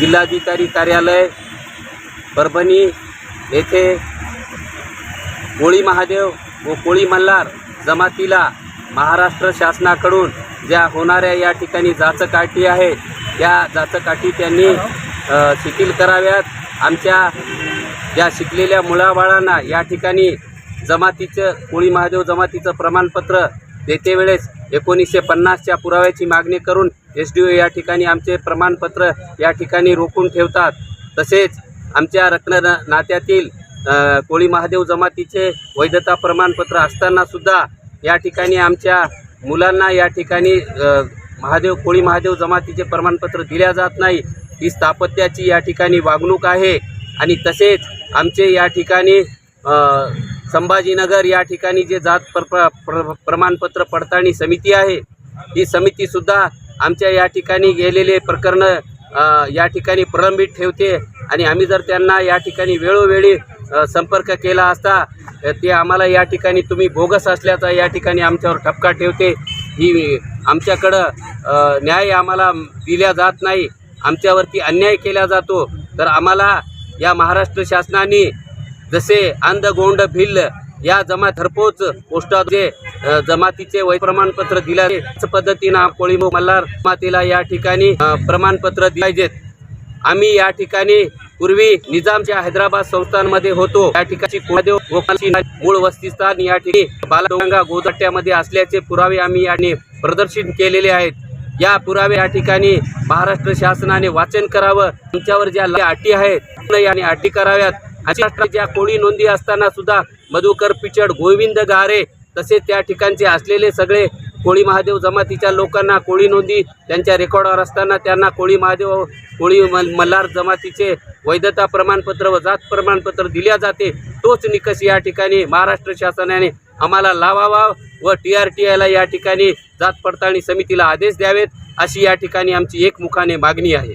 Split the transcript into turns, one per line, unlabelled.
जिल्हाधिकारी कार्यालय परभणी येथे कोळी महादेव व कोळी मल्हार जमातीला महाराष्ट्र शासनाकडून ज्या होणाऱ्या या ठिकाणी जाचकाठी आहेत त्या जाचकाठी त्यांनी शिथिल कराव्यात. आमच्या ज्या शिकलेल्या मुलाबाळांना या ठिकाणी जमातीचं कोळी महादेव जमातीचं प्रमाणपत्र तेथेवेळेस वेळेस एकोणीसशे पन्नासच्या पुराव्याची मागणी करून एस डी ओ या ठिकाणी आमचे प्रमाणपत्र या ठिकाणी रोखून ठेवतात. तसेच आमच्या रत्न नात्यातील कोळी महादेव जमातीचे वैधता प्रमाणपत्र असतानासुद्धा या ठिकाणी आमच्या मुलांना या ठिकाणी महादेव कोळी महादेव जमातीचे प्रमाणपत्र दिल्या जात नाही. ही स्थापत्याची या ठिकाणी वागणूक आहे. आणि तसेच आमचे या ठिकाणी संभाजीनगर या ठिकाणी जे जात प्र प्र प्र- प्रमाणपत्र पडताळणी समिती आहे ही समितीसुद्धा आमच्या या ठिकाणी गेलेले प्रकरणं या ठिकाणी प्रलंबित ठेवते आणि आम्ही जर त्यांना या ठिकाणी वेळोवेळी संपर्क केला असता ते आम्हाला या ठिकाणी तुम्ही बोगस असल्याचा या ठिकाणी आमच्यावर ठपका ठेवते. ही आमच्याकडं न्याय आम्हाला दिल्या जात नाही आमच्यावरती अन्याय केला जातो तर आम्हाला या महाराष्ट्र शासनाने जसे अंध गोंड भिल्ल या जमात हरपोच पोस्टाचे जे जमातीचे वय प्रमाणपत्र दिले पद्धतीनं कोळी मल्हार जमातीला या ठिकाणी प्रमाणपत्र दिले पाहिजेत आम्ही या ठिकाणी पूर्वी निजामच्या हैदराबाद संस्थांमध्ये होतो. या ठिकाणी कुळदेव गोपालची मूळ वस्तीस्थान या ठिकाणी बालगंगा गोदट्ट्यामध्ये असल्याचे पुरावे आम्ही यांनी प्रदर्शित केलेले आहेत. या पुरावे या ठिकाणी महाराष्ट्र शासनाने वाचन करावं. तुमच्यावर ज्या अटी आहेत याने अटी कराव्यात. ज्या कोळी नोंदी असताना सुद्धा मधुकर पिचड गोविंद गारे तसेच त्या ठिकाणचे असलेले सगळे कोळी महादेव जमातीच्या लोकांना कोळी नोंदी त्यांच्या रेकॉर्डवर असताना त्यांना कोळी महादेव कोळी मल- मल्हार जमातीचे वैधता प्रमाणपत्र व जात प्रमाणपत्र दिल्या जाते. तोच निकष या ठिकाणी महाराष्ट्र शासनाने आम्हाला लावावा व टी आर टी आयला या ठिकाणी जात पडताळणी समितीला आदेश द्यावेत अशी या ठिकाणी आमची एकमुखाने मागणी आहे.